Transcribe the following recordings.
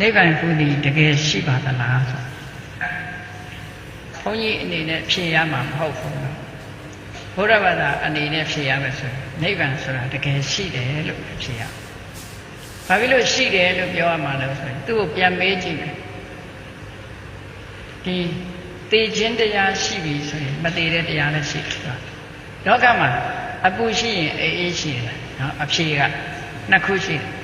နိဗ္ဗာန်ဟူသည်တကယ်ရှိပါသလားဆိုဘုန်းကြီးအနေနဲ့ဖြေရမှာမဟုတ်ဘူးနော်ဘုရားဘာသာအနေနဲ့ဖြေရမယ်ဆိုရင်နိဗ္ဗာန်ဆိုတာတကယ်ရှိတယ်လို့ဖြေရဘာဖြစ်လို့ရှိတယ်လို့ပြောရမှာလဲဆိုရင်သူ့ကိုပြန်မေးကြည့်မယ်ဒီတေခြင်းတရားရှိပြီဆိုရင်မတေတဲ့တရားလည်းရှိတယ်လောကမှာအပူရှိရင်အေးအေးရှိတယ်နော်အဖြေကနှစ်ခုရှိတယ်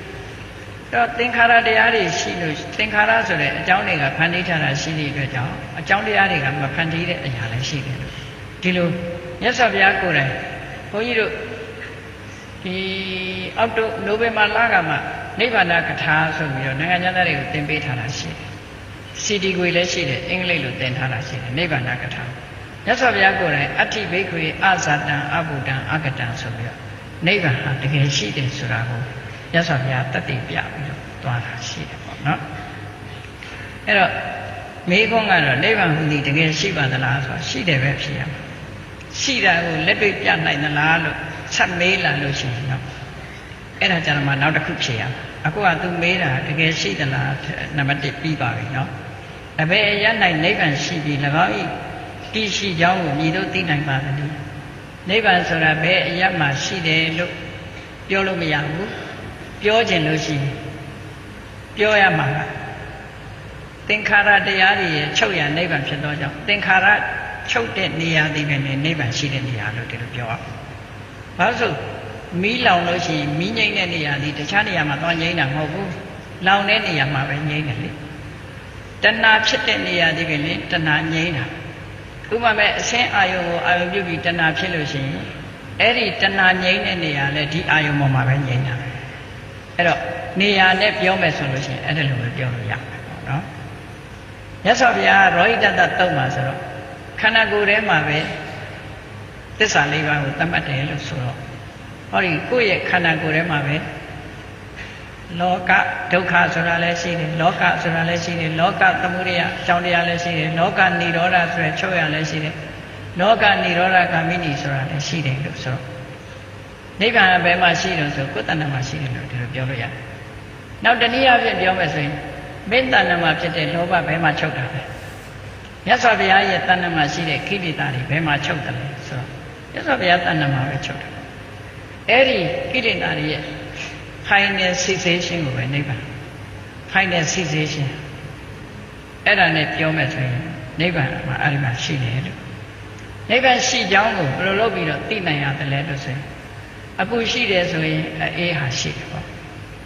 တော့သင်္ခါရတရားတွေရှိလို့သင်္ခါရဆိုတဲ့အကြောင်းတွေကဖန်တီးထားတာရှိတဲ့အတွက်ကြောင့်အကြောင်းတရားတွေကမဖန်တီးတဲ့အရာလည်းရှိတယ်လို့ဒီလိုမြတ်စွာဘုရားကိုယ်တိုင်ဘုန်းကြီးတို့ဒီအောက်တိုနိုဝင်ဘာလကမှနိဗ္ဗာန်ကထာဆိုပြီးတော့နိုင်ငံသားတွေကိုသင်ပေးထားတာရှိတယ်စီဒီကွေလည်းရှိတယ်အင်္ဂလိပ်လိုသင်ထားတာရှိတယ်နိဗ္ဗာန်ကထာမြတ်စွာဘုရားကိုယ်တိုင်အဋ္ဌိဘိက္ခွေအဇာတံအဘုဒ္ဓံအကတံဆိုပြီးတော့နိဗ္ဗာန်ဟာတကယ်ရှိတယ်ဆိုတာကိုမြတ်စွာဘုရားတတ်သိပြပြီးတော့ သွားတာရှိတယ်ပေါ့နော်အဲ့တော့မိခွန်းကတော့နိဗ္ဗာန်ဟူသည်တကယ်ရှိပါသလားဆိုတာရှိတယ်ပဲဖြစ်ရမှာရှိတာကိုလက်တွေ့ပြနိုင်သလားလို့ဆက်မေးလာလို့ရှိရင်တော့အဲ့ဒါကြတော့မှနောက်တစ်ခုဖြစ်ရမှာအခုကသူမေးတာတကယ်ရှိသလားနံပါတ်1ပြီးပါပြီနော်အဘယ်ရနိုင်နိဗ္ဗာန်ရှိပြီ၎င်းဤတိရှိကြောင်းကိုမြည်တို့သိနိုင်ပါသနည်းနိဗ္ဗာန်ဆိုတာဘယ်အရမှာရှိတယ်လို့ပြောလို့မရဘူးပြောခြင်းလို့ရှိရင် ပြောရမှာကသင်္ခါရတရားတွေရဲ့ချုပ်ရနိဗ္ဗာန်ဖြစ်သောကြောင့်သင်္ခါရချုပ်တဲ့နေရာဒီပဲနိဗ္ဗာန်ရှိတဲ့နေရာလို့ဒီလိုပြောရအောင်။ဘာလို့ဆိုမီးလောင်လို့ရှိရင်မီးငိမ့်တဲ့နေရာဒီတခြားနေရာမှာသွားငိမ့်တာမဟုတ်ဘူး။လောင်တဲ့နေရာမှာပဲငိမ့်တယ်လေ။တဏှာဖြစ်တဲ့နေရာဒီပဲလေတဏှာငိမ့်တာ။ဥပမာအစင်းအာယုံကိုအာယုံပြုပြီးတဏှာဖြစ်လို့ရှိရင်အဲ့ဒီတဏှာငိမ့်တဲ့နေရာလဲဒီအာယုံပေါ်မှာပဲငိမ့်တာ။အဲ့တော့ နေရာနဲ့ပြောမယ်ဆိုလို့ရှိရင်အဲ့ဒါလိုပဲပြောလို့ရမယ်ပေါ့နော်။မြတ်စွာဘုရားရောဟိတတတုံးမှာဆိုတော့ခန္ဓာကိုယ်ထဲမှာပဲသစ္စာလေးပါးကိုသတ်မှတ်တယ်လို့ဆိုတော့ဟောဒီကိုယ့်ရဲ့ခန္ဓာကိုယ်ထဲမှာပဲလောကဒုက္ခဆိုတာလည်းရှိတယ်လောကဆိုတာလည်းရှိတယ်လောကသမုဒယအကြောင်းတရားလည်းရှိတယ်လောကនិရောဓဆိုရယ်ချုပ်ရလည်းရှိတယ်လောကនិရောဓဂามိနီဆိုတာလည်းရှိတယ်လို့ဆိုတော့နိဗ္ဗာန်ဘယ်မှာရှိလို့ဆိုကိုယ်တဏ္ဍမှာရှိတယ်လို့ဒီလိုပြောလို့ရတယ် နောက်တနည်းအားဖြင့်ပြောမယ်ဆိုရင်မင်းတဏ္ဍမှာဖြစ်တဲ့လောဘဘယ်မှာချုပ်တာလဲမြတ်စွာဘုရားရဲ့တဏ္ဍမှာရှိတဲ့ခိဋ္တာတွေဘယ်မှာချုပ်တယ်လဲဆိုတော့မြတ်စွာဘုရားတဏ္ဍမှာပဲချုပ်တယ်အဲ့ဒီကိလေသာတွေရဲ့ final cessation ကိုပဲနိဗ္ဗာန် final cessation အဲ့ဒါနဲ့ပြောမယ်ဆိုရင်နိဗ္ဗာန်မှာအဲ့ဒီမှာရှိတယ်လို့နိဗ္ဗာန်ရှိကြောင်းကိုဘယ်လိုလုပ်ပြီးတော့သိနိုင်ရတယ်လဲလို့ဆိုရင်အပူရှိတယ်ဆိုရင်အေးဟာရှိတယ်ပေါ့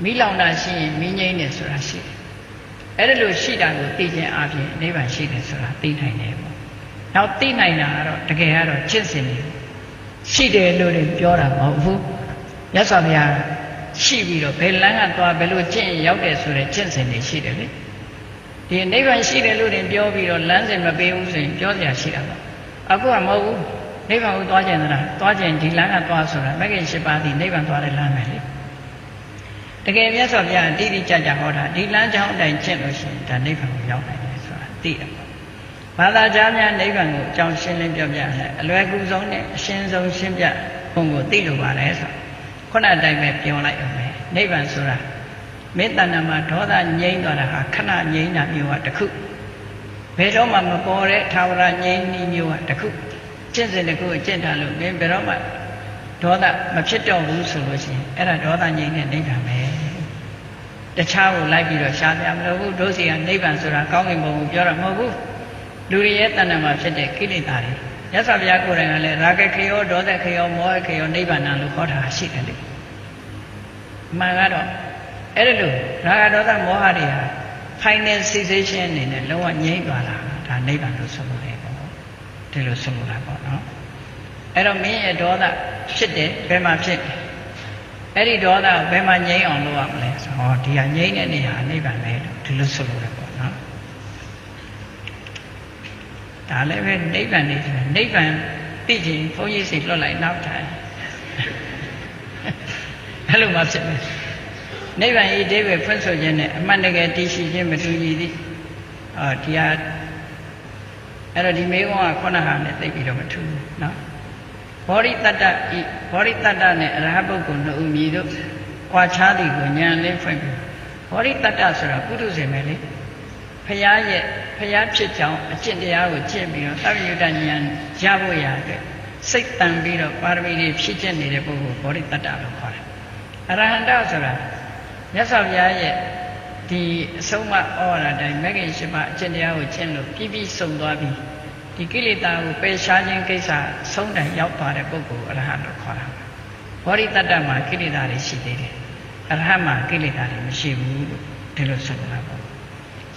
မိလောင်တာရှိရင်မိငိမ့်တယ်ဆိုတာရှိတယ်အဲ့ဒါလို့ရှိတာကိုသိခြင်းအပြင်နိဗ္ဗာန်ရှိတယ်ဆိုတာသိနိုင်တယ်ပေါ့နောက်သိနိုင်တာကတော့တကယ်ကတော့ကျင့်စဉ်နေရှိတယ်လို့ပြောတာမဟုတ်ဘူးမြတ်စွာဘုရားရှိပြီးတော့ဘယ်လမ်းကသွားဘယ်လိုကျင့်ရောက်တယ်ဆိုတဲ့ကျင့်စဉ်တွေရှိတယ်လေဒီနိဗ္ဗာန်ရှိတယ်လို့တင်ပြောပြီးတော့လမ်းစဉ်မပေးဘူးဆိုရင်ပြောစရာရှိတာပေါ့အခုကမဟုတ်ဘူးနိဗ္ဗာန်ကိုသွားကျင်သလားသွားကျင်ဒီလမ်းကသွားဆိုတာမဂ္ဂင်၈ပါးဒီနိဗ္ဗာန်သွားတဲ့လမ်းပဲလေ တကယ်မြတ်စွာဘုရားတိတိကျကျဟောတာဒီလမ်းကြောင်းအတိုင်းကျင့်လို့ရှိရင်ဒါနိဗ္ဗာန်ကိုရောက်နိုင်တယ်ဆိုတာသိတယ်ပေါ့ဘာသာကြားများနိဗ္ဗာန်ကိုအကြောင်းရှင်းလင်းပြောပြတယ်အလွယ်ကူဆုံးနဲ့အရှင်းဆုံးရှင်းပြပုံကိုသိလို့ပါတယ်ဆိုခုနအတိုင်းပဲပြောလိုက်အောင်ပဲနိဗ္ဗာန်ဆိုတာမေတ္တနာမှာဒေါသငြိမ်းသွားတာဟာခဏငြိမ်းတာမျိုးကတခုဘယ်တော့မှမပေါ်တဲ့သာဝရငြိမ်းနည်းမျိုးကတခုကျင့်စဉ်တခုကျင့်တာလို့မင်းဘယ်တော့မှဒေါသမဖြစ်တော့ဘူးဆိုလို့ရှိရင်အဲ့ဒါဒေါသငြိမ်းတဲ့နိဗ္ဗာန်ပဲ တခြားကိုလိုက်ပြီးတော့ရှားပြမလို့ဘူးဒုစီကနိဗ္ဗာန်ဆိုတာကောင်းကင်ဘုံကိုပြောတာမဟုတ်ဘူးလူတွေရဲ့တဏ္ဍာမှာဖြစ်တဲ့ကိလေသာတွေမြတ်စွာဘုရားကိုယ်တိုင်ကလည်းရာဂခေယောဒေါသခေယောမောဟခေယောနိဗ္ဗာန်လို့ခေါ်တာရှိတယ်လေမှန်ကတော့အဲ့ဒါလို့ရာဂဒေါသမောဟတွေဟာ final cessation အနေနဲ့လုံးဝငြိမ့်သွားတာဒါနိဗ္ဗာန်လို့ဆိုလို့ရတယ်ပေါ့ဒီလိုဆိုလို့တာပေါ့နော်အဲ့တော့မင်းရဲ့ဒေါသဖြစ်တယ်ဘယ်မှာဖြစ်တယ် အဲ့ဒီဒေါသကိုဘယ်မှာငြိမ့်အောင်လုပ်ရမလဲဆိုတော့ဒီဟာငြိမ့်တဲ့နေရာနိဗ္ဗာန်ပဲလို့ဒီလိုဆိုလို့ရပေါ့နော်ဒါလည်းပဲနိဗ္ဗာန်နေတယ်နိဗ္ဗာန်သိခြင်းဘုန်းကြီးစီလွတ်လိုက်နောက်ထိုင်အဲ့လိုမှဖြစ်မယ်နိဗ္ဗာန်ဤဒိဗေဖွင့်ဆိုခြင်းနဲ့အမှန်တကယ်တည်ရှိခြင်းမတူညီသည်အာဒီဟာအဲ့တော့ဒီမေကွန်းကခုနဟာနဲ့သိပြီးတော့မထူးဘူးနော် ဘောရိတတ္တဤဘောရိတတ္တနဲ့အရဟပုဂ္ဂိုလ်နှစ်ဦးမြည်တို့ကွာခြားသည်ကိုဉာဏ်လေးဖွင့်ပြီးဘောရိတတ္တဆိုတာပုထုဇဉ်ပဲလေဖရာရဲ့ဖရာဖြစ်ကြောင်းအကျင့်တရားကိုကျင့်ပြီးတော့သဗ္ဗယုတဉာဏ်ရဖို့ရအတွက်စိတ်တန်ပြီးတော့ပါရမီတွေဖြည့်ကျင့်နေတဲ့ပုဂ္ဂိုလ်ဘောရိတတ္တလို့ခေါ်တယ်အရဟန္တဆိုတာမြတ်စွာဘုရားရဲ့ဒီအဆုံးအမဩဝါဒတိုင်းမဂ္ဂင်ရှိမအကျင့်တရားကိုကျင့်လို့ပြည့်ပြည့်စုံသွားပြီ ဒီကိလေသာကိုပယ်ရှားခြင်းကိစ္စဆုံးတိုင်ရောက်သွားတဲ့ပုဂ္ဂိုလ်အရဟံလို့ခေါ်တာဘောရိတတ္တမှာကိလေသာတွေရှိသေးတယ်အရဟံမှာကိလေသာတွေမရှိဘူးလို့ဒီလိုဆိုတာပေါ့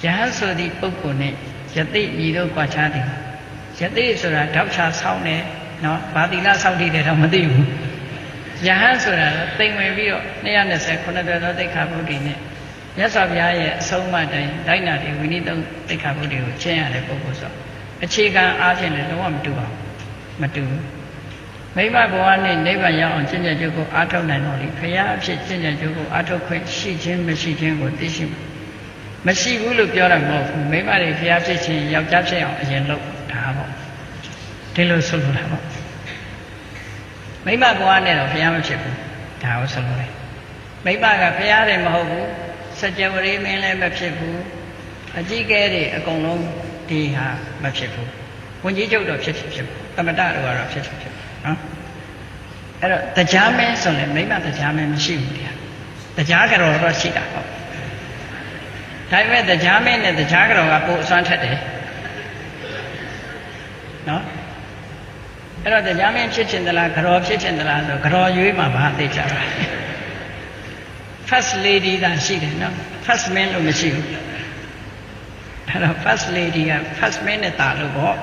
ယဟန်ဆိုသည့်ပုဂ္ဂိုလ်နဲ့ယသိညီတို့ကွာခြားတယ်ယသိဆိုတာတောက်ချဆောင်းတယ်နော်ဗာတိလဆောက်တည်တယ်တော့မသိဘူးယဟန်ဆိုတာတိမ်ဝင်ပြီးတော့220ခုနှစ်တော်သိက္ခာပုဒ်ဒီနဲ့မြတ်စွာဘုရားရဲ့အဆုံးအမတိုင်းဒိုင်းနာတွေဝိနည်းသုံးသိက္ခာပုဒ်တွေကိုကျင့်ရတဲ့ပုဂ္ဂိုလ်ဆို အခြေခံအားဖြင့်လည်းလုံးဝမတူပါဘူးမတူဘူးမိမဘဝနဲ့နိဗ္ဗာန်ရောက်အောင်ကျင့်ကြံကြုတ်ကိုအားထုတ်နိုင်တော့လေဖရာအဖြစ်ကျင့်ကြံကြုတ်ကိုအားထုတ်ခွင့်ရှိခြင်းမရှိခြင်းကိုသိရှိမှာမရှိဘူးလို့ပြောတာမဟုတ်ဘူးမိမတွေဖရာဖြစ်ခြင်းယောက်ျားဖြစ်အောင်အရင်လုပ်တာပေါ့ဒီလိုဆိုလိုတာပေါ့မိမဘဝနဲ့တော့ဖရာမဖြစ်ဘူးဒါကိုဆိုလိုတယ်မိမကဖရာတယ်မဟုတ်ဘူးစัจ java ရိမင်းလည်းမဖြစ်ဘူးအကြီးကဲတွေအကုန်လုံး ဒီဟာမဖြစ်ဘူးဝန်ကြီးချုပ်တော့ဖြစ်ဖြစ်ဖြစ်သမတတို့ကတော့ဖြစ်ဖြစ်ဖြစ်နော်အဲ့တော့တရားမင်းဆိုရင်မိမတရားမင်းမရှိဘူးတရားတရားကြော်တော့ရှိတာပေါ့ဒါပေမဲ့တရားမင်းနဲ့တရားကြော်ကပိုအစွမ်းထက်တယ်နော်အဲ့တော့တရားမင်းဖြစ်ချင်သလားကြော်ဖြစ်ချင်သလားဆိုကြော်ရွေးမှာဘာသိကြပါ first lady သာရှိတယ်နော် first man လို့မရှိဘူး အဲ့တော့ first lady က first man နဲ့တာလို့ပေါ့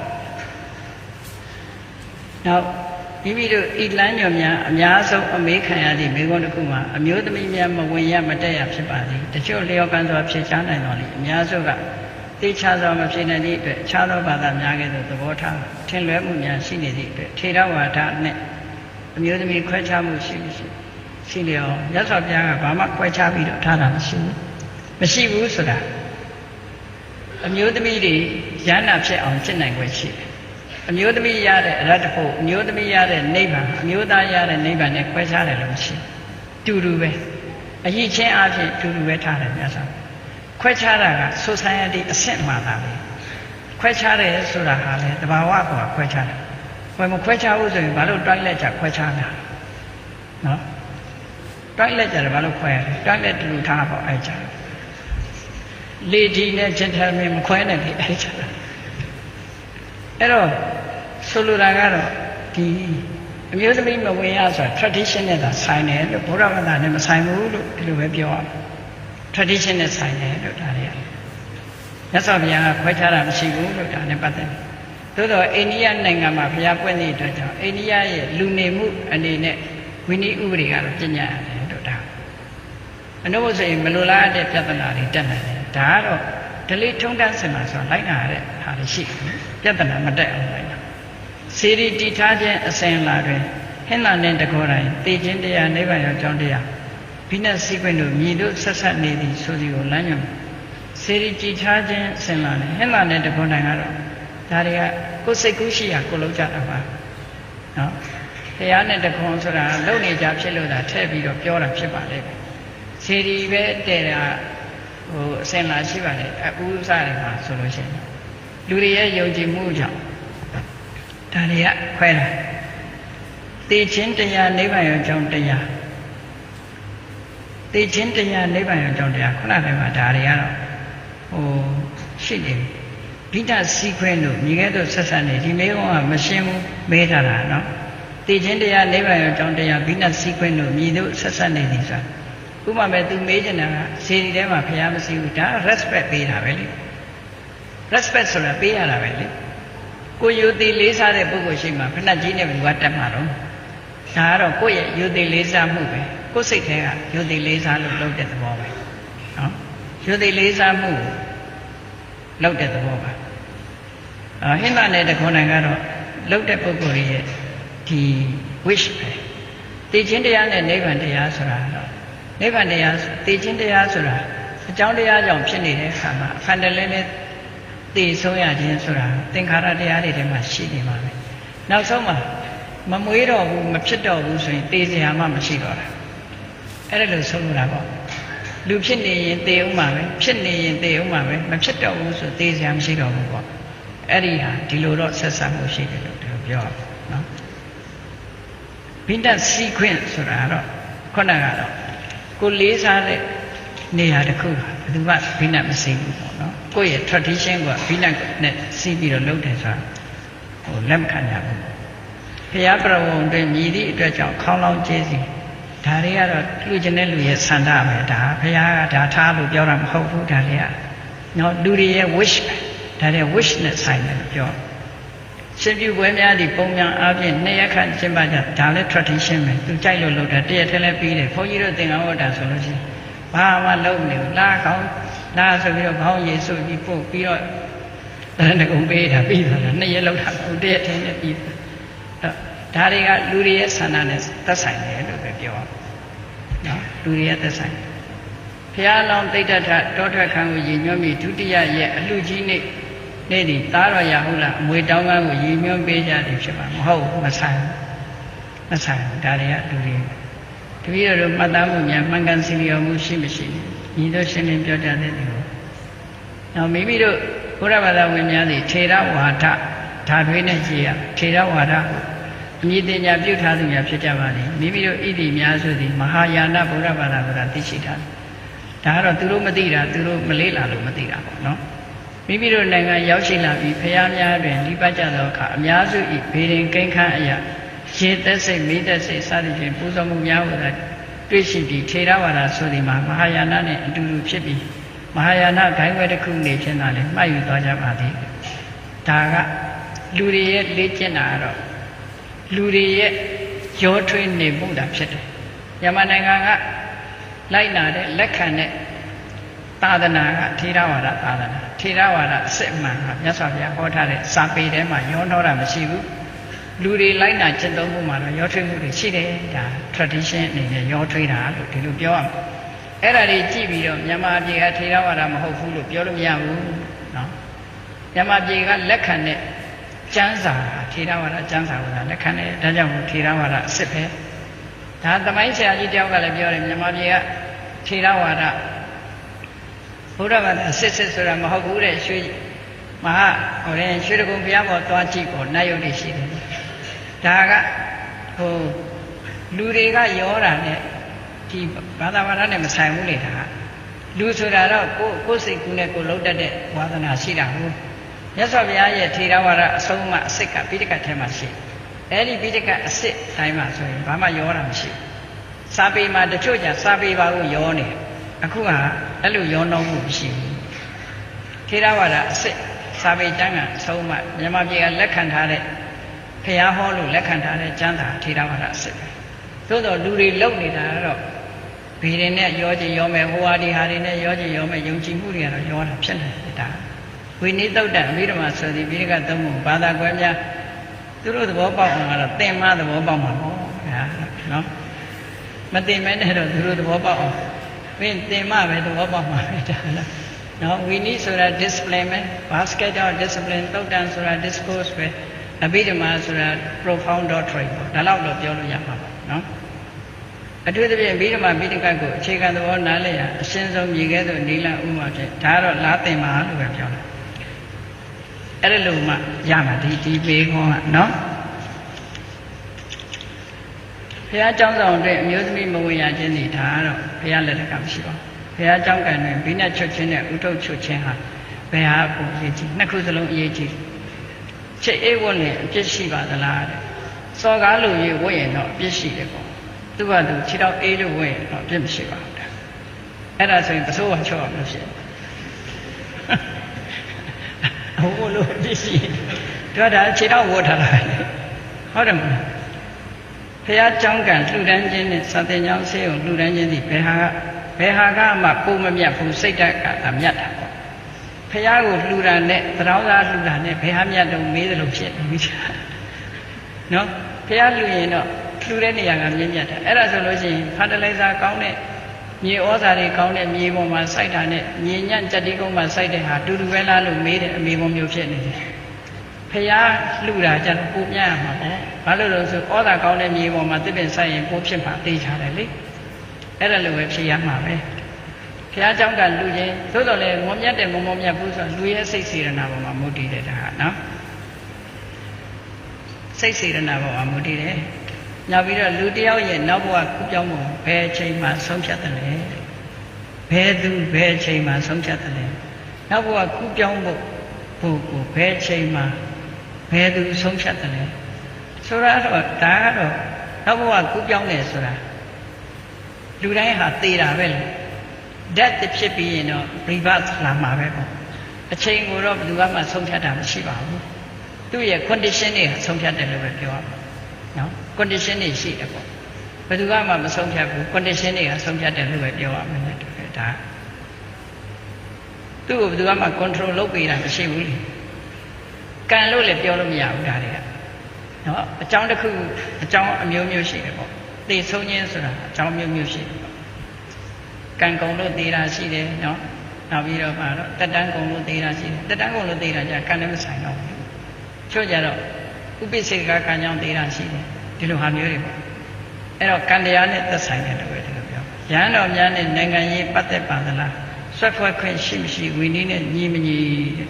နောက်မိမိတို့ဤလန်းညော်များအများဆုံးအမေးခံရသည့်မိဂုံးတစ်ခုမှာအမျိုးသမီးများမဝင်ရမတက်ရဖြစ်ပါသည်တချို့လျော်ကန်စွာဖြစ်ချနိုင်တော်လေအများစုကတေချာစွာမဖြစ်နိုင်သည့်အတွက်အခြားသောဘာသာများကဲ့သို့သဘောထားထင်လွဲမှုများရှိနေသည့်အတွက်ထေရဝါဒနဲ့အမျိုးသမီးခွဲခြားမှုရှိမရှိရှိလျော်မြတ်စွာဘုရားကဘာမှခွဲခြားပြီးတော့ထားတာမရှိဘူးမရှိဘူးဆိုတာ အမျိုးသမီးတွေရဟနာဖြစ်အောင်ကျင့်နိုင်ခွင့်ရှိတယ်အမျိုးသမီးရတဲ့အရတ္တဖို့အမျိုးသမီးရတဲ့နိဗ္ဗာန်အမျိုးသားရတဲ့နိဗ္ဗာန်နဲ့ခွဲခြားတယ်လို့မရှိတူတူပဲအရေးချင်းအဖြစ်တူတူပဲထားတယ်မြတ်စွာခွဲခြားတာက society အဆင့်မှသာပဲခွဲခြားတယ်ဆိုတာဟာလေတဘာဝကခွဲခြားတယ်ခွဲမခွဲခြားဘူးဆိုရင်ဘာလို့တွိုင်းလက်ချခွဲခြားတာနော်တွိုင်းလက်ကြတယ်ဘာလို့ခွဲရလဲတွိုင်းလက်တူ တူထားပေါ့အဲ့ကြ lady နဲ့ gentleman မခွဲနဲ့လေအဲ့ကြအဲ့တော့ဆိုလိုတာကတော့ဒီအမျိုးသမီးမဝင်ရဆိုတာ tradition နဲ့သာဆိုင်တယ်လို့ဘုရားဘာသာနဲ့မဆိုင်ဘူးလို့ဒီလိုပဲပြောရအောင် tradition နဲ့ဆိုင်တယ်လို့ဒါတွေကမြတ်စွာဘုရားကခွဲခြားတာမရှိဘူးလို့ဒါနဲ့ပတ်သက်တယ်သို့တော့အိန္ဒိယနိုင်ငံမှာဘုရားပွင့်တဲ့အတွက်ကြောင့်အိန္ဒိယရဲ့လူနေမှုအနေနဲ့ဝိနည်းဥပဒေကတော့ပြညာရတယ်လို့ဒါအနုဘဆိုရင်မလိုလားတဲ့ပြဿနာတွေတက်နေတယ် ဒါကတော့ဒလိထုံးတန်းစင်မှာဆိုလိုက်နာရတဲ့ဟာတွေရှိတယ်ပြဿနာမတက်အောင်လိုက်နာစေရီတီထားခြင်းအစဉ်လာတွင်ဟင်္သာနဲ့တကောတိုင်းတေခြင်းတရားနိဗ္ဗာန်ရောက်ကြောင်းတရားဘိနစီခွင့်တို့မြည်တို့ဆက်ဆက်နေသည်ဆိုစီကိုလမ်းညွှန်စေရီတီထားခြင်းအစဉ်လာနဲ့ဟင်္သာနဲ့တကောတိုင်းကတော့ဒါတွေကကိုယ်စိတ်ကူးရှိရကိုလုံးကြတာပါနော်တရားနဲ့တခွန်ဆိုတာလုံနေကြဖြစ်လို့ဒါထည့်ပြီးတော့ပြောတာဖြစ်ပါလေစေရီပဲတဲ့တာ ဟိုအစင်လာရှိပါတယ်အဥစတွေမှာဆိုလို့ရှိရင်လူတွေရဲ့ယုံကြည်မှုကြောင့်ဒါတွေကခွဲတာတေခြင်းတရားနိဗ္ဗာန်ရောက်ကြောင်းတရားတေခြင်းတရားနိဗ္ဗာန်ရောက်ကြောင်းတရားခုနကတည်းကဒါတွေကတော့ဟိုရှိနေပြီဗိဒ္ဓစီခွဲလို့မြင်ခဲ့တော့ဆက်ဆက်နေဒီမေကုံကမရှင်းဘူးမေးထားတာနော်တေခြင်းတရားနိဗ္ဗာန်ရောက်ကြောင်းတရားဗိဒ္ဓစီခွဲလို့မြည်တို့ဆက်ဆက်နေသည်ဆိုတာ ဥပမာမဲ့သူမေးချင်တာကစေတီထဲမှာဖျားမရှိဘူးဒါ respect ပေးတာပဲလေ respect ဆိုတာပေးရတာပဲလေကိုယူသည်လေးစားတဲ့ပုဂ္ဂိုလ်ရှိမှဖဏတ်ကြီးနဲ့ဘယ်ကတက်မှာတော့ဒါကတော့ကိုယ့်ရဲ့ယူသည်လေးစားမှုပဲကိုယ်စိတ်ထဲကယူသည်လေးစားလို့လုပ်တဲ့သဘောပဲနော်ယူသည်လေးစားမှုလုပ်တဲ့သဘောပါအဟိန္ဒနဲ့တခွန်နိုင်ကတော့လုပ်တဲ့ပုဂ္ဂိုလ်ရဲ့ဒီ wish ပဲတည်ခြင်းတရားနဲ့နိဗ္ဗာန်တရားဆိုတာတော့ နိဗ္ဗာန်တရားသိခြင်းတရားဆိုတာအကြောင်းတရားကြောင့်ဖြစ်နေတဲ့အခါမှာအခန္ဓာလဲလဲသိဆုံးရခြင်းဆိုတာသင်္ခါရတရားတွေထဲမှာရှိနေပါမယ်။နောက်ဆုံးမှာမမွေးတော့ဘူးမဖြစ်တော့ဘူးဆိုရင်သိစရာမှမရှိတော့တာ။အဲ့ဒါလို့ဆုံးလို့တာပေါ့။နလူဖြစ်နေရင်သေအောင်ပါပဲဖြစ်နေရင်သေအောင်ပါပဲမဖြစ်တော့ဘူးဆိုသေစရာမရှိတော့ဘူးပေါ့အဲ့ဒီဟာဒီလိုတော့ဆက်ဆက်မှုရှိတယ်လို့ပြောရပါနော်ဘိန္ဒစီခွင့်ဆိုတာတော့ခုနကတော့ ကိုလေးစားတဲ့နေရာတစ်ခုဘယ်သူမှဘိန္ဒမစိဘူးပေါ့နော်ကိုယ့်ရဲ့ tradition ကဘိန္ဒနဲ့စီးပြီးတော့လုပ်တယ်ဆိုတာဟိုလက်မခံကြဘူးဘုရားပြဝုံတွင်မြည်သည့်အတွက်ကြောင့်ခေါင်းလောင်းကျေးစီဒါတွေကတော့လူကျင်တဲ့လူရဲ့ဆန္ဒပဲဒါဘုရားကဒါထားလို့ပြောတာမဟုတ်ဘူးဒါတွေကနော်လူတွေရဲ့ wish ပဲဒါတွေ wish နဲ့ဆိုင်တယ်ပြော ရှင်ပြုပွဲများဒီပုံများအပြင်နှစ်ရက်ခန့်ကျင်းပကြဒါလည်း tradition ပဲသူကြိုက်လို့လုပ်တာတရက်ထဲလဲပြီးတယ်ဘုန်းကြီးတို့သင်္ကန်းဝတ်တာဆိုလို့ရှိရင်ဘာမှလုပ်နေဘူးလာကောင်းလာဆိုပြီးတော့ခေါင်းရည်ဆိုပြီးပို့ပြီးတော့တရဏဂုံပေးတာပြီးသွားတာနှစ်ရက်လောက်တာဟုတ်တရက်ထဲနဲ့ပြီးသွားဒါတွေကလူတွေရဲ့ဆန္ဒနဲ့သက်ဆိုင်တယ်လို့ပဲပြောနော်လူတွေရဲ့သက်ဆိုင်ဘုရားလောင်းတိတ်တထတောထွက်ခံကိုရည်ညွှန်းပြီးဒုတိယရဲ့အလှကြီးနေ့ နေ့ဒီသားတော်ရဟုတ်လားအမွေတောင်းကန်းကိုရည်ညွှန်းပေးကြတယ်ဖြစ်ပါမဟုတ်မဆိုင်မဆိုင်ဒါတွေကလူတွေတပည့်တော်တို့မှတ်သားမှုများမှန်ကန်စီလျော်မှုရှိမရှိညီတို့ရှင်းလင်းပြောကြတဲ့ဒီလိုနောက်မိမိတို့ဘုရားဘာသာဝင်များသည်ထေရဝါဒဓာတွေနဲ့ကြည်ရထေရဝါဒအမြင့်တင်ညာပြုထားသူများဖြစ်ကြပါလေမိမိတို့ဣတိများဆိုသည်မဟာယာနဘုရားဘာသာကသိရှိထားဒါကတော့သူတို့မသိတာသူတို့မလေးလာလို့မသိတာပေါ့နော် မိမိတို့နိုင်ငံရောက်ရှိလာပြီးဖျားများတွင်လိပတ်ကြသောအခါအများစုဤဘေရင်ကိန်းခန်းအရာရေသက်စိတ်မိသက်စိတ်စသဖြင့်ပူဇော်မှုများဟူသောတွေ့ရှိပြီးထေရဝါဒဆိုသည်မှာမဟာယာနနှင့်အတူတူဖြစ်ပြီးမဟာယာနဂိုင်းဝဲတစ်ခုနေခြင်းသာလေမှတ်ယူသွားကြပါသည်ဒါကလူတွေရဲ့လေ့ကျင့်တာကတော့လူတွေရဲ့ရောထွေးနေမှုတာဖြစ်တယ်မြန်မာနိုင်ငံကလိုက်နာတဲ့လက်ခံတဲ့သာသနာကထေရဝါဒသာသနာ ထေရဝါဒအစစ်မှန်ကမြတ်စွာဘုရားဟောထားတဲ့စာပေထဲမှာရောနှောတာမရှိဘူးလူတွေလိုက်နာကျင့်သုံးမှုမှာတော့ရောထွေးမှုတွေရှိတယ်ဒါ tradition အနေနဲ့ရောထွေးတာလို့ဒီလိုပြောရမှာအဲ့ဒါတွေကြည့်ပြီးတော့မြန်မာပြည်ကထေရဝါဒမဟုတ်ဘူးလို့ပြောလို့မရဘူးနော်မြန်မာပြည်ကလက်ခံတဲ့ကျမ်းစာထေရဝါဒကျမ်းစာကလက်ခံတယ်ဒါကြောင့်ထေရဝါဒအစစ်ပဲဒါသမိုင်းဆရာကြီးတယောက်ကလည်းပြောတယ်မြန်မာပြည်ကထေရဝါဒ ဘုရားဘာသာအစစ်စစ်ဆိုတာမဟုတ်ဘူးတဲ့ရွှေမဟာဟိုရင်ရွှေတကုံဘုရားပေါ်သွားကြည့်ပေါ်နတ်ယုတ်တွေရှိတယ်ဒါကဟိုလူတွေကရောတာနဲ့ဒီဘာသာဘာသာနဲ့မဆိုင်ဘူးလေဒါကလူဆိုတာတော့ကိုကိုစိတ်ကူးနဲ့ကိုလှုပ်တတ်တဲ့ဝါသနာရှိတာဟုတ်မြတ်စွာဘုရားရဲ့ထေရဝါဒအဆုံးအမအစ်စ်ကပိဋကတ်ထဲမှာရှိအဲ့ဒီပိဋကတ်အစ်စ်တိုင်းမှာဆိုရင်ဘာမှရောတာမရှိဘူးစာပေမှာတချို့じゃစာပေပါကိုရောနေ အခုကအဲ့လိုရောနှောမှုမရှိဘူးထေရဝါဒအစ်စ်စာပေကျမ်းကအဆုံးအမမြန်မာပြည်ကလက်ခံထားတဲ့ဖះဟောလို့လက်ခံထားတဲ့ကျမ်းသာထေရဝါဒအစ်စ်ပဲသို့တော့လူတွေလုံနေတာကတော့ဘီရင်နဲ့ရောချင်ရောမယ်ဟိုဟာဒီဟာတွေနဲ့ရောချင်ရောမယ်ယုံကြည်မှုတွေကတော့ရောတာဖြစ်နေတယ်ဒါဝိနည်းတုတ်တအဘိဓမ္မာဆိုသည်ဘိဓကသုံးခုဘာသာကွဲများသူတို့သဘောပေါက်အောင်ကတော့သင်မသဘောပေါက်မှာပေါ့ဗျာနော်မသင်မဲနဲ့တော့သူတို့သဘောပေါက်အောင် ဘင်းသင်မပဲသဘောပေါက်မှာပဲဒါလားနော်ဝိနည်းဆိုတာ discipline ပဲ basket တော့ discipline တုတ်တန်ဆိုတာ discourse ပဲအဘိဓမ္မာဆိုတာ profound doctrine ပေါ့ဒါတော့တော့ပြောလို့ရမှာပါနော်အထူးသဖြင့်ဘိဓမ္မာဘိဓကတ်ကိုအခြေခံသဘောနားလည်ရအရှင်းဆုံးမြည်ခဲ့သောနိလဥမာဖြင့်ဒါကတော့လားသင်ပါလို့ပဲပြောတယ်အဲ့ဒါလို့မှရမှာဒီဒီပေခွန်ကနော် ဘုရားကျောင်းဆောင်အတွက်အမျိုးသမီးမဝင်ရခြင်းဒီဒါကတော့ဘုရားလက်ထက်ကမရှိပါဘူးဘုရားကျောင်းကန်တွင်ဘိနတ်ချွတ်ခြင်းနဲ့ဥထုပ်ချွတ်ခြင်းဟာဘယ်ဟာကိုအရေးကြီးနှစ်ခုစလုံးအရေးကြီးချစ်အေးဝတ်ရင်အပြစ်ရှိပါသလားတဲ့စော်ကားလို့ရေဝတ်ရင်တော့အပြစ်ရှိတယ်ပေါ့သူကသူခြေတော့အေးလို့ဝတ်ရင်တော့အပြစ်မရှိပါဘူးတဲ့အဲ့ဒါဆိုရင်ပစိုးဝါချော့အောင်လို့ရှိရင်ဟိုလို့အပြစ်ရှိတယ်ဒါဒါခြေတော့ဝတ်ထားတာဟုတ်တယ်မလား ဖះကြောင်းကံလှူဒန်းခြင်းနဲ့စာတင်ကြောင်းဆေးကိုလှူဒန်းခြင်းဒီဘယ်ဟာဘယ်ဟာကမှပုံမမြတ်ဘူးစိတ်ဓာတ်ကအမြတ်တာပေါ့ဖះကိုလှူတာနဲ့သရောင်းသားလှူတာနဲ့ဘယ်ဟာမြတ်တော့မေးတယ်လို့ဖြစ်ပြီးနော်ဖះလှူရင်တော့လှူတဲ့နေရာကမြင့်မြတ်တာအဲ့ဒါဆိုလို့ရှိရင်ဖာတလိုက်စာကောင်းတဲ့မြေဩဇာတွေကောင်းတဲ့မြေပေါ်မှာစိုက်တာနဲ့မြေညံ့ကြက်တိကုန်းမှာစိုက်တဲ့ဟာတူတူပဲလားလို့မေးတဲ့အမေပေါ်မျိုးဖြစ်နေတယ် ဖះလှူတာကြတော့ပုံမြတ်ရမှာပေါ့ဘာလို့လဲဆိုဩဇာကောင်းတဲ့မြေပေါ်မှာတစ်ပင်ဆိုင်ရင်ပိုးဖြစ်မှာသိချတယ်လေအဲ့ဒါလိုပဲဖြစ်ရမှာပဲ ဘုရားเจ้าကလူချင်းသို့တော်လည်းငုံမြတ်တယ်မငုံမြတ်ဘူးဆိုတော့လူရဲ့စိတ်စေရနာပေါ်မှာမူတည်တယ်ဒါကနော်စိတ်စေရနာပေါ်မှာမူတည်တယ်နောက်ပြီးတော့လူတယောက်ရဲ့နောက်ဘဝကူးပြောင်းမှုဘယ်အချိန်မှဆုံးဖြတ်တယ်လဲဘယ်သူဘယ်အချိန်မှဆုံးဖြတ်တယ်လဲနောက်ဘဝကူးပြောင်းဖို့ဘုကိုဘယ်အချိန်မှ ဘယ်သူဆုံးဖြတ်တယ်လဲဆိုတော့ဒါကတော့နောက်ဘဝကူးပြောင်းတယ်ဆိုတာလူတိုင်းဟာသေတာပဲလေဓာတ်တစ်ဖြစ်ပြီးရင်တော့ reverse လာမှာပဲပေါ့အချိန်ကိုတော့ဘယ်သူမှဆုံးဖြတ်တာမရှိပါဘူးသူ့ရဲ့ condition တွေဆုံးဖြတ်တယ်လို့ပဲပြောရမှာနော် condition တွေရှိတယ်ပေါ့ဘယ်သူမှမဆုံးဖြတ်ဘူး condition တွေကဆုံးဖြတ်တယ်လို့ပဲပြောရမှာလေဒါသူ့ကိုဘယ်သူမှ control လုပ်ပေးတာမရှိဘူးလေ ကံလို့လည်းပြောလို့မရဘူးဒါတွေကနော်အကြောင်းတစ်ခုအကြောင်းအမျိုးမျိုးရှိတယ်ပေါ့သိဆုံးခြင်းဆိုတာအကြောင်းမျိုးမျိုးရှိတယ်ပေါ့ကံကုံလို့သေးတာရှိတယ်နော်နောက်ပြီးတော့ပါတော့တက်တန်းကုံလို့သေးတာရှိတယ်တက်တန်းကုံလို့သေးတာじゃကံလည်းမဆိုင်တော့ဘူးချို့ကြတော့ဥပိ္ပစေကကံကြောင့်သေးတာရှိတယ်ဒီလိုဟာမျိုးတွေပေါ့အဲ့တော့ကံတရားနဲ့သက်ဆိုင်တယ်လို့ပဲဒီလိုပြောရဟန်းတော်များနဲ့နိုင်ငံရေးပတ်သက်ပါသလားဆွတ်ဖွဲ့ခွင့်ရှိမရှိဝိနည်းနဲ့ညီမညီတဲ့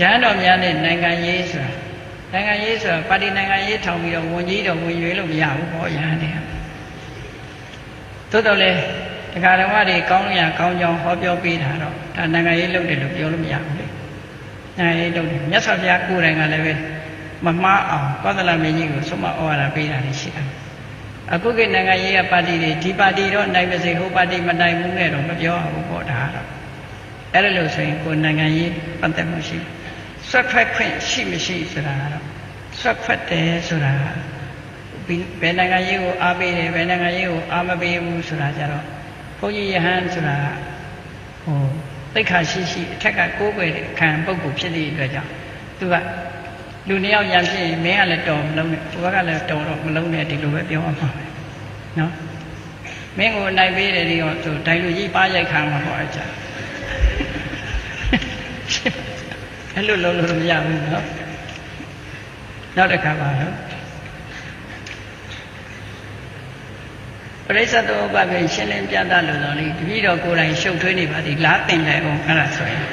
ရဟန်းတော်များနဲ့နိုင်ငံရေးဆိုတာနိုင်ငံရေးဆိုတာပါတီနိုင်ငံရေးထောင်ပြီးတော့ဝန်ကြီးတော်ဝင်ရွေးလို့မရဘူးပေါ့ရဟန်းတွေကသို့တော်လည်းတရားဓမ္မတွေကောင်းရကောင်းကြောင်းဟောပြောပေးတာတော့ဒါနိုင်ငံရေးလုပ်တယ်လို့ပြောလို့မရဘူးလေနိုင်ငံရေးလုပ်တယ်မြတ်စွာဘုရားကိုယ်တိုင်ကလည်းပဲမမှားအောင်ကောသလမင်းကြီးကိုဆုံးမဩဝါဒပေးတာရှိတယ်အခုကနိုင်ငံရေးကပါတီတွေဒီပါတီတော့နိုင်ပါစေဟိုပါတီမနိုင်ဘူးနဲ့တော့မပြောရဘူးပေါ့ဒါကတော့အဲ့ဒါလို့ဆိုရင်ကိုနိုင်ငံရေးပတ်သက်မှုရှိ ဆွတ်ဖက်ခွင့်ရှိမရှိဆိုတာကတော့ဆွတ်ဖက်တယ်ဆိုတာဘယ်နိုင်ငံရေးကိုအားပေးတယ်ဘယ်နိုင်ငံရေးကိုအားမပေးဘူးဆိုတာကြတော့ဘုန်းကြီးယဟန်ဆိုတာဟိုသိက္ခာရှိရှိအထက်ကကိုးကွယ်တဲ့ခံပုဂ္ဂိုလ်ဖြစ်တဲ့အတွက်ကြောင့်သူကလူနှစ်ယောက်ရံဖြစ်ရင်မင်းကလည်းတော်မလုံးနဲ့ကိုကလည်းတော်တော့မလုံးနဲ့ဒီလိုပဲပြောအောင်ပါပဲနော်မင်းကိုနိုင်ပေးတယ်ဒီတော့သူဒိုင်လူကြီးပါရိုက်ခံမှာပေါ့အကြ အဲ့လိုလုံးလို့မရဘူးနော်နောက်တစ်ခါပါနော်ပရိစ္ဆေသောဘပဲရှင်းလင်းပြသလို့တော့လေတပည့်တော်ကိုယ်တိုင်ရှုပ်ထွေးနေပါသည်လားတင်တယ်အောင်အဲ့ဒါဆိုရင်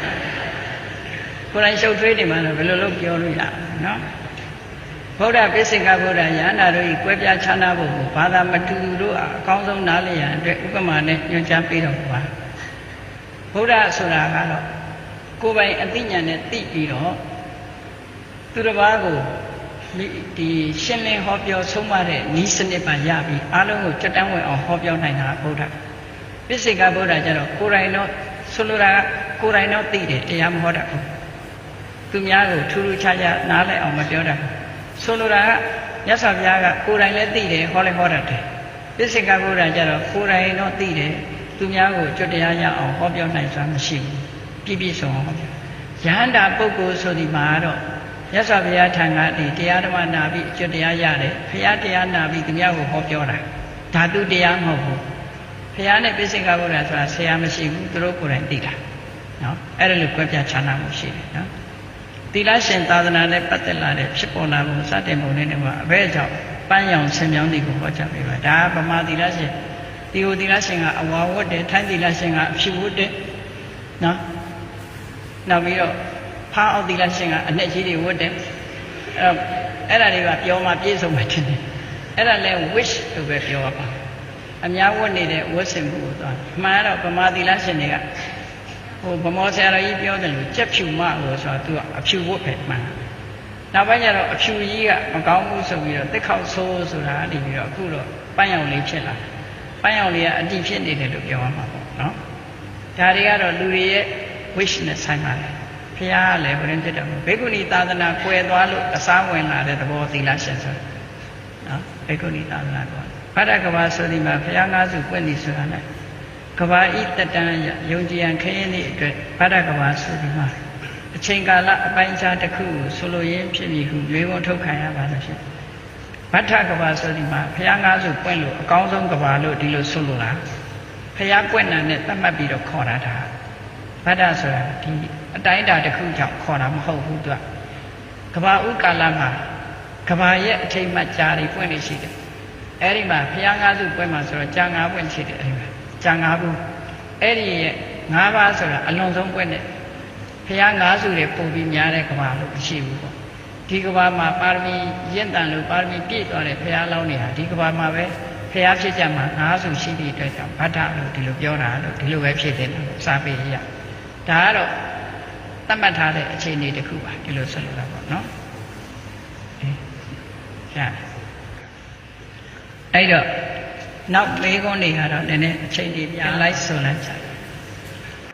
ကိုယ်တိုင်ရှုပ်ထွေးနေမှတော့ဘယ်လိုလုပ်ပြောလို့ရနော်ဗုဒ္ဓပိစိကဗုဒ္ဓယန္တာတို့ဤကွဲပြားခြားနာဖို့ကိုဘာသာမတူသူတို့အကောင်းဆုံးနားလည်ရန်အတွက်ဥပမာနဲ့ညွှန်ကြားပေးတော်မူပါဗုဒ္ဓဆိုတာကတော့ ကိုယ်ပိုင်အသိဉာဏ်နဲ့သိပြီးတော့သူတစ်ပါးကိုဒီရှင်းလင်းဟောပြောဆုံးမတဲ့ဤစနစ်ပါရပြီးအားလုံးကိုကြက်တန်းဝင်အောင်ဟောပြောနိုင်တာဗုဒ္ဓပိစိကဗုဒ္ဓကျတော့ကိုယ်တိုင်တော့ဆိုလိုတာကကိုယ်တိုင်တော့သိတယ်တရားမဟောတတ်ဘူးသူများကိုထူးထူးခြားခြားနားလည်အောင်မပြောတတ်ဘူးဆိုလိုတာကမြတ်စွာဘုရားကကိုယ်တိုင်လည်းသိတယ်ဟောလည်းဟောတတ်တယ်ပိစိကဗုဒ္ဓကျတော့ကိုယ်တိုင်တော့သိတယ်သူများကိုကြွတရားရအောင်ဟောပြောနိုင်စွာမရှိဘူး ပြည့်ပြည့်စုံအောင်ဟောပြောယဟန္တာပုဂ္ဂိုလ်ဆိုဒီမှာတော့မြတ်စွာဘုရားထံကဒီတရားဓမ္မနာပြီးအကျွတ်တရားရတယ်ဘုရားတရားနာပြီးသူများကိုဟောပြောတာဓာတုတရားမဟုတ်ဘူးဘုရားနဲ့ပိစိကဗုဒ္ဓဆိုတာဆရာမရှိဘူးသူတို့ကိုယ်တိုင်သိတာနော်အဲ့ဒါလိုကွဲပြားခြားနာမှုရှိတယ်နော်သီလရှင်သာသနာနဲ့ပတ်သက်လာတဲ့ဖြစ်ပေါ်လာမှုစတင်ပုံလေးတွေကအဘဲကြောင့်ပန်းရောင်ဆင်မြောင်းဒီကိုဟောကြားပေးပါဒါကဗမာသီလရှင်ဒီဟိုသီလရှင်ကအဝါဝတ်တယ်ထိုင်းသီလရှင်ကအဖြူဝတ်တယ်နော် နောက်ပြီးတော့ဖားအောင်သီလရှင်ကအနဲ့ကြီးတွေဝတ်တယ်အဲ့တော့အဲ့ဒါတွေကပြောမှပြည့်စုံမှတင်တယ်အဲ့ဒါလဲ wish လို့ပဲပြောပါအများဝတ်နေတဲ့ဝတ်ဆင်မှုကိုသွားမှန်တော့ဗမာသီလရှင်တွေကဟိုဗမောဆရာတော်ကြီးပြောတယ်လို့ကြက်ဖြူမလို့ဆိုတော့သူကအဖြူဝတ်ပဲမှန်နောက်ပိုင်းကျတော့အဖြူကြီးကမကောင်းဘူးဆိုပြီးတော့တစ်ခေါက်ဆိုးဆိုတာနေပြီးတော့အခုတော့ပန်းရောင်လေးဖြစ်လာပန်းရောင်လေးကအတိဖြစ်နေတယ်လို့ပြောရမှာပေါ့နော်ဒါတွေကတော့လူတွေရဲ့ wish နဲ့ဆိုင်ပါတယ်ဖះကလည်းဘုရင်ဖြစ်တယ်ဘေကုဏီသာသနာကွယ်သွားလို့အစားဝင်လာတဲ့သဘောသီလရှင်ဆိုနော်ဘေကုဏီသာသနာကွာဗဒ္ဒကဘာဆိုဒီမှာဖះငါးစုပွင့်နေဆိုတာနဲ့ကဘာဤတတန်ယုံကြည်ရန်ခရင်ဤအတွက်ဗဒ္ဒကဘာဆိုဒီမှာအချိန်ကာလအပိုင်းခြားတစ်ခုကိုဆိုလိုရင်းဖြစ်ပြီးခုရွေးဝထုတ်ခံရပါလို့ဖြစ်ဗဒ္ဒကဘာဆိုဒီမှာဖះငါးစုပွင့်လို့အကောင်းဆုံးကဘာလို့ဒီလိုဆိုလိုတာဖះပွင့်တာနဲ့သတ်မှတ်ပြီးတော့ခေါ်တာဒါ ဗဒ္ဒဆိုတာဒီအတိုင်းအတာတစ်ခုကြောင့်ခေါ်တာမဟုတ်ဘူးသူကကဘာဥကာလမှာကဘာရဲ့အထိတ်မှကြာတွေပွင့်နေရှိတယ်အဲ့ဒီမှာဘုရားငါးစုပွင့်မှာဆိုတော့ကြာငါးပွင့်ရှိတယ်အဲ့ဒီမှာကြာငါးဘူးအဲ့ဒီရဲ့၅ပါးဆိုတာအလွန်ဆုံးကွက်နဲ့ဘုရား၅စုတွေပုံပြီးများတဲ့ကဘာလို့မရှိဘူးပေါ့ဒီကဘာမှာပါရမီရင့်တန်လို့ပါရမီပြည့်သွားတဲ့ဘုရားလောင်းတွေဟာဒီကဘာမှာပဲဘုရားဖြစ်ကြမှာ၅စုရှိသည့်အတွက်ကြောင့်ဗတ္ထလို့ဒီလိုပြောတာလို့ဒီလိုပဲဖြစ်တယ်လို့စာပေရ ဒါကတော့သတ်မှတ်ထားတဲ့အခြေအနေတစ်ခုပါဒီလိုဆက်လို့ရပါတော့နော်အေးရတယ်အဲ့တော့နောက်လေးခွန်းတွေကတော့နည်းနည်းအချိန်ကြီးပြန်လိုက်ဆိုလိုက်ကြတယ်